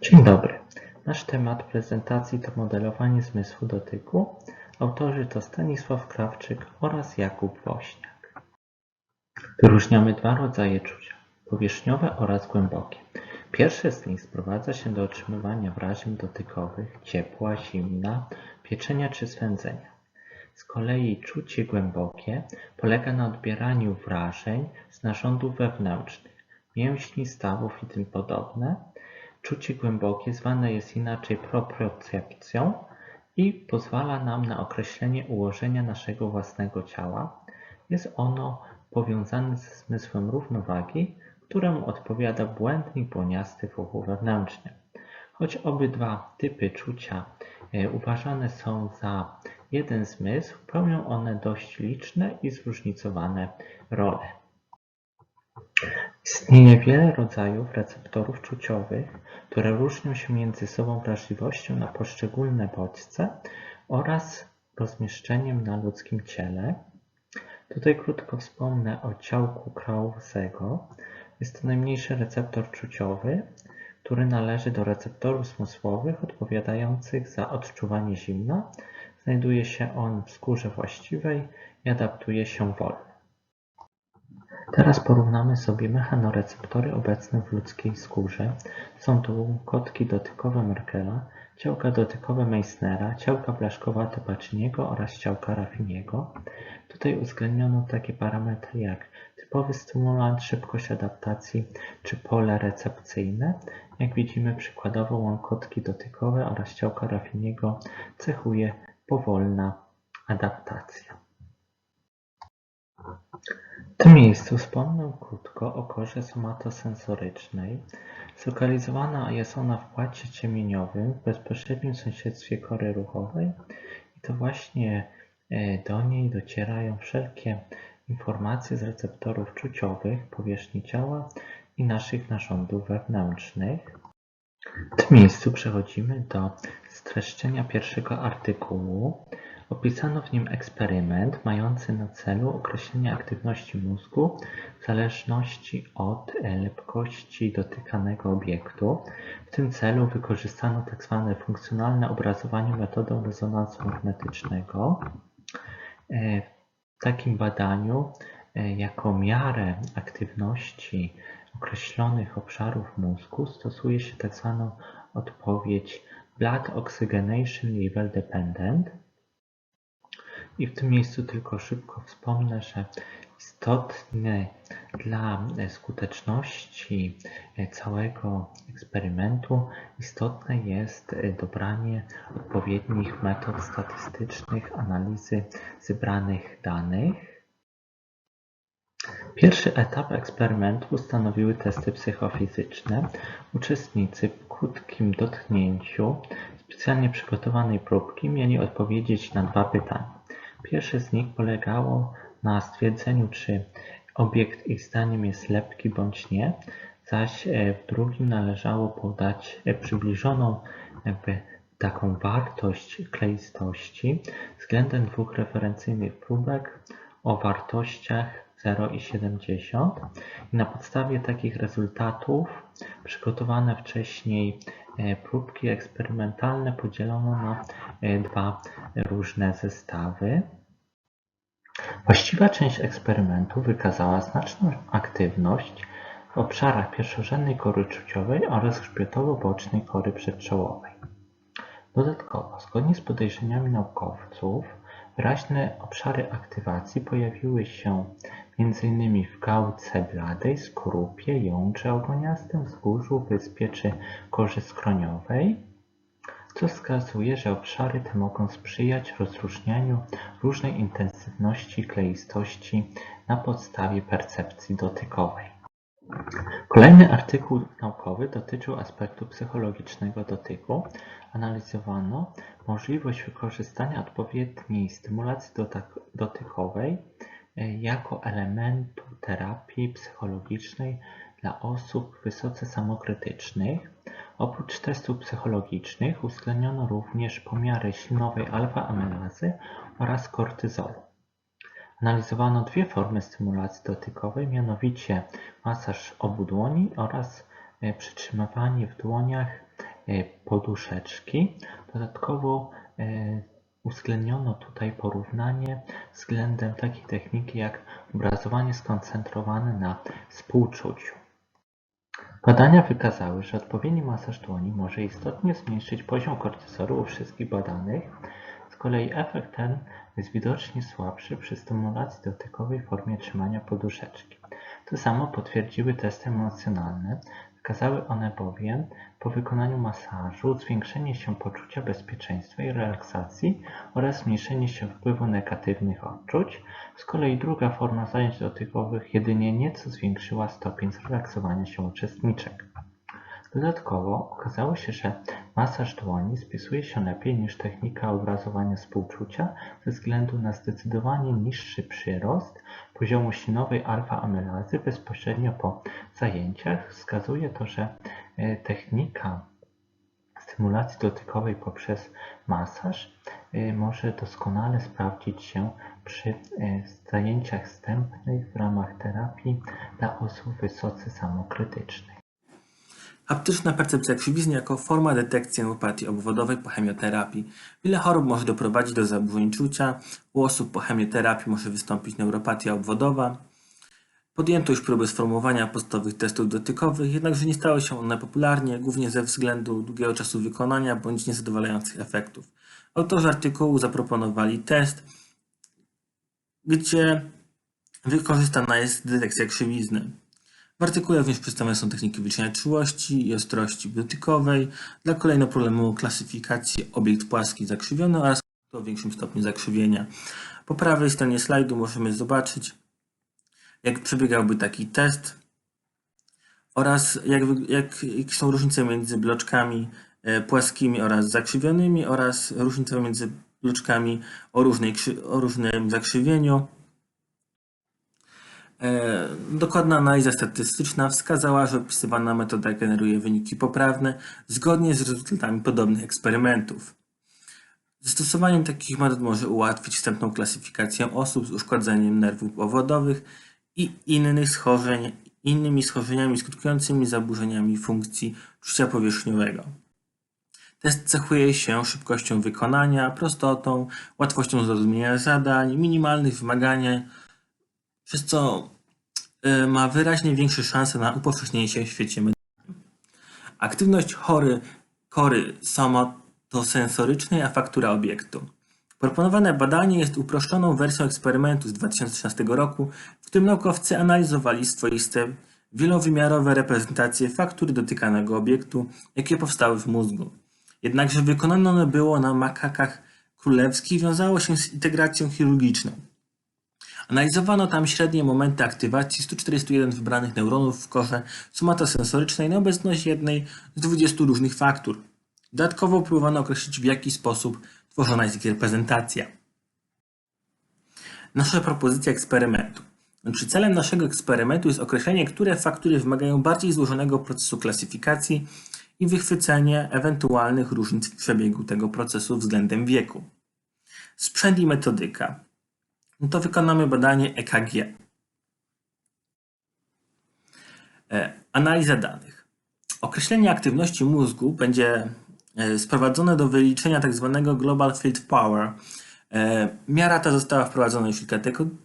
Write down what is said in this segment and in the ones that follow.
Dzień dobry. Nasz temat prezentacji to modelowanie zmysłu dotyku. Autorzy to Stanisław Krawczyk oraz Jakub Woźniak. Wyróżniamy dwa rodzaje czucia. Powierzchniowe oraz głębokie. Pierwsze z nich sprowadza się do otrzymywania wrażeń dotykowych, ciepła, zimna, pieczenia czy swędzenia. Z kolei czucie głębokie polega na odbieraniu wrażeń z narządów wewnętrznych, mięśni, stawów i tym podobne. Czucie głębokie zwane jest inaczej propriocepcją i pozwala nam na określenie ułożenia naszego własnego ciała. Jest ono powiązane ze zmysłem równowagi, któremu odpowiada błędny i błoniasty wokół wewnętrzny. Choć obydwa typy czucia e, uważane są za jeden zmysł, pełnią one dość liczne i zróżnicowane role. Istnieje wiele rodzajów receptorów czuciowych, które różnią się między sobą wrażliwością na poszczególne bodźce oraz rozmieszczeniem na ludzkim ciele. Tutaj krótko wspomnę o ciałku Krausego. Jest to najmniejszy receptor czuciowy, który należy do receptorów zmysłowych odpowiadających za odczuwanie zimna. Znajduje się on w skórze właściwej i adaptuje się wolno. Teraz porównamy sobie mechanoreceptory obecne w ludzkiej skórze. Są to kotki dotykowe Merkela, ciałka dotykowe Meissnera, ciałka blaszkowate Paciniego oraz ciałka Raffiniego. Tutaj uwzględniono takie parametry jak typowy stymulant, szybkość adaptacji czy pole recepcyjne. Jak widzimy przykładowo łąkotki dotykowe oraz ciałka Raffiniego cechuje powolna adaptacja. W tym miejscu wspomnę krótko o korze somatosensorycznej. Zlokalizowana jest ona w płacie ciemieniowym w bezpośrednim sąsiedztwie kory ruchowej i to właśnie e, do niej docierają wszelkie informacje z receptorów czuciowych powierzchni ciała i naszych narządów wewnętrznych. W tym miejscu przechodzimy do streszczenia pierwszego artykułu. Opisano w nim eksperyment mający na celu określenie aktywności mózgu w zależności od lepkości dotykanego obiektu. W tym celu wykorzystano tzw. Tak funkcjonalne obrazowanie metodą rezonansu magnetycznego. E, w takim badaniu e, jako miarę aktywności określonych obszarów mózgu stosuje się tzw. Tak odpowiedź Blood Oxygenation Level Dependent. I w tym miejscu tylko szybko wspomnę, że istotne dla skuteczności całego eksperymentu istotne jest dobranie odpowiednich metod statystycznych analizy zebranych danych. Pierwszy etap eksperymentu stanowiły testy psychofizyczne. Uczestnicy w krótkim dotknięciu specjalnie przygotowanej próbki mieli odpowiedzieć na dwa pytania. Pierwsze z nich polegało na stwierdzeniu, czy obiekt ich zdaniem jest lepki bądź nie, zaś e, w drugim należało podać e, przybliżoną taką wartość kleistości względem dwóch referencyjnych próbek o wartościach 0 i 70. I na podstawie takich rezultatów przygotowane wcześniej próbki eksperymentalne podzielono na dwa różne zestawy. Właściwa część eksperymentu wykazała znaczną aktywność w obszarach pierwszorzędnej kory czuciowej oraz grzbietowo-bocznej kory przedczołowej. Dodatkowo, zgodnie z podejrzeniami naukowców, wyraźne obszary aktywacji pojawiły się m.in. w gałce bladej, skorupie, jądrze ogoniastym, wzgórzu, wyspie czy korze skroniowej, co wskazuje, że obszary te mogą sprzyjać rozróżnianiu różnej intensywności kleistości na podstawie percepcji dotykowej. Kolejny artykuł naukowy dotyczył aspektu psychologicznego dotyku. Analizowano możliwość wykorzystania odpowiedniej stymulacji dotykowej e, jako elementu terapii psychologicznej dla osób wysoce samokrytycznych Oprócz testów psychologicznych uwzględniono również pomiary silnowej alfa-amylazy oraz kortyzolu. Analizowano dwie formy stymulacji dotykowej, mianowicie masaż obu dłoni oraz e, przytrzymywanie w dłoniach e, poduszeczki. Dodatkowo e, uwzględniono tutaj porównanie względem takiej techniki jak obrazowanie skoncentrowane na współczuciu. Badania wykazały, że odpowiedni masaż dłoni może istotnie zmniejszyć poziom kortyzolu u wszystkich badanych. Z kolei efekt ten jest widocznie słabszy przy stymulacji dotykowej w formie trzymania poduszeczki. To samo potwierdziły testy emocjonalne. Wykazały one bowiem po wykonaniu masażu zwiększenie się poczucia bezpieczeństwa i relaksacji oraz zmniejszenie się wpływu negatywnych odczuć. Z kolei druga forma zajęć dotykowych jedynie nieco zwiększyła stopień zrelaksowania się uczestniczek. Dodatkowo okazało się, że masaż dłoni spisuje się lepiej niż technika obrazowania współczucia ze względu na zdecydowanie niższy przyrost poziomu sinowej alfa-amylazy bezpośrednio po zajęciach. Wskazuje to, że e, technika stymulacji dotykowej poprzez masaż e, może doskonale sprawdzić się przy e, zajęciach wstępnych w ramach terapii dla osób wysoce samokrytycznych. Haptyczna percepcja krzywizny jako forma detekcji neuropatii obwodowej po chemioterapii. Wiele chorób może doprowadzić do zaburzeń czucia. U osób po chemioterapii może wystąpić neuropatia obwodowa. Podjęto już próby sformułowania podstawowych testów dotykowych, jednakże nie stały się one popularnie, głównie ze względu długiego czasu wykonania bądź niezadowalających efektów. Autorzy artykułu zaproponowali test, gdzie wykorzystana jest detekcja krzywizny. W artykule również przedstawione są techniki wyliczenia czułości i ostrości dotykowej dla kolejno problemu klasyfikacji obiekt płaski zakrzywiony oraz o większym stopniu zakrzywienia. Po prawej stronie slajdu możemy zobaczyć, jak przebiegałby taki test oraz jak, jak, jakie są różnice między bloczkami e, płaskimi oraz zakrzywionymi oraz różnice między bloczkami o, różnej, o różnym zakrzywieniu. E, dokładna analiza statystyczna wskazała, że opisywana metoda generuje wyniki poprawne zgodnie z rezultatami podobnych eksperymentów. Zastosowaniem takich metod może ułatwić wstępną klasyfikację osób z uszkodzeniem nerwów powodowych i innych schorzeń, innymi schorzeniami skutkującymi zaburzeniami funkcji czucia powierzchniowego. Test cechuje się szybkością wykonania, prostotą, łatwością zrozumienia zadań, minimalnych wymagań, przez co y, ma wyraźnie większe szanse na upowszechnienie się w świecie medycznym. Aktywność chory kory somatosensorycznej, a faktura obiektu. Proponowane badanie jest uproszczoną wersją eksperymentu z 2013 roku, w którym naukowcy analizowali swoiste wielowymiarowe reprezentacje faktury dotykanego obiektu, jakie powstały w mózgu. Jednakże wykonane one było na makakach królewskich wiązało się z integracją chirurgiczną. Analizowano tam średnie momenty aktywacji 141 wybranych neuronów w korze somatosensorycznej na obecność jednej z 20 różnych faktur. Dodatkowo próbowano określić w jaki sposób tworzona jest ich reprezentacja. Nasza propozycja eksperymentu. Znaczy celem naszego eksperymentu jest określenie, które faktury wymagają bardziej złożonego procesu klasyfikacji i wychwycenie ewentualnych różnic w przebiegu tego procesu względem wieku. Sprzęt i metodyka. No to wykonamy badanie EKG. E, analiza danych. Określenie aktywności mózgu będzie e, sprowadzone do wyliczenia tzw. Tak Global Field Power. E, miara ta została wprowadzona już kilka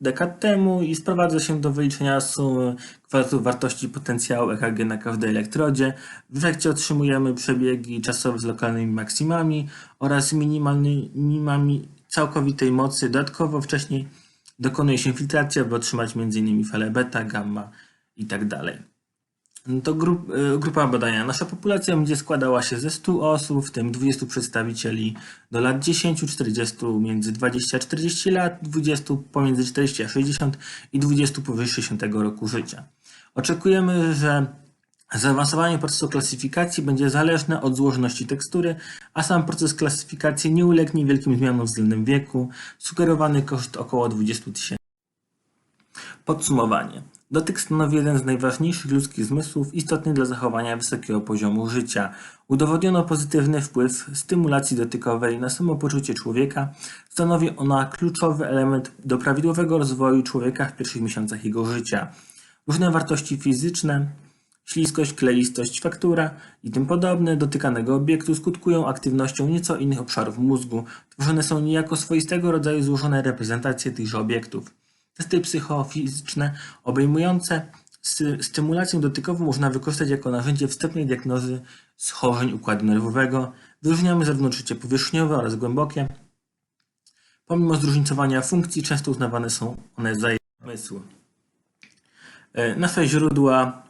dekad temu i sprowadza się do wyliczenia sumy kwadratów wartości potencjału EKG na każdej elektrodzie. W efekcie otrzymujemy przebiegi czasowe z lokalnymi maksimami oraz minimalnymi minimami całkowitej mocy. Dodatkowo wcześniej Dokonuje się filtracja, by otrzymać m.in. fale beta, gamma itd. Tak no to grup, e, grupa badania. Nasza populacja będzie składała się ze 100 osób, w tym 20 przedstawicieli do lat 10, 40 między 20 a 40 lat, 20 pomiędzy 40 a 60 i 20 powyżej 60 roku życia. Oczekujemy, że Zaawansowanie procesu klasyfikacji będzie zależne od złożoności tekstury, a sam proces klasyfikacji nie ulegnie wielkim zmianom względem wieku. Sugerowany koszt około 20 tysięcy. Podsumowanie. Dotyk stanowi jeden z najważniejszych ludzkich zmysłów istotny dla zachowania wysokiego poziomu życia. Udowodniono pozytywny wpływ stymulacji dotykowej na samopoczucie człowieka. Stanowi ona kluczowy element do prawidłowego rozwoju człowieka w pierwszych miesiącach jego życia. Różne wartości fizyczne, śliskość, kleistość, faktura i tym podobne dotykanego obiektu skutkują aktywnością nieco innych obszarów mózgu. Tworzone są niejako swoistego rodzaju złożone reprezentacje tychże obiektów. Testy psychofizyczne obejmujące stymulację dotykową można wykorzystać jako narzędzie wstępnej diagnozy schorzeń układu nerwowego. Wyróżniamy zarówno odczucie powierzchniowe oraz głębokie. Pomimo zróżnicowania funkcji, często uznawane są one za umysłu. E, Nasze źródła.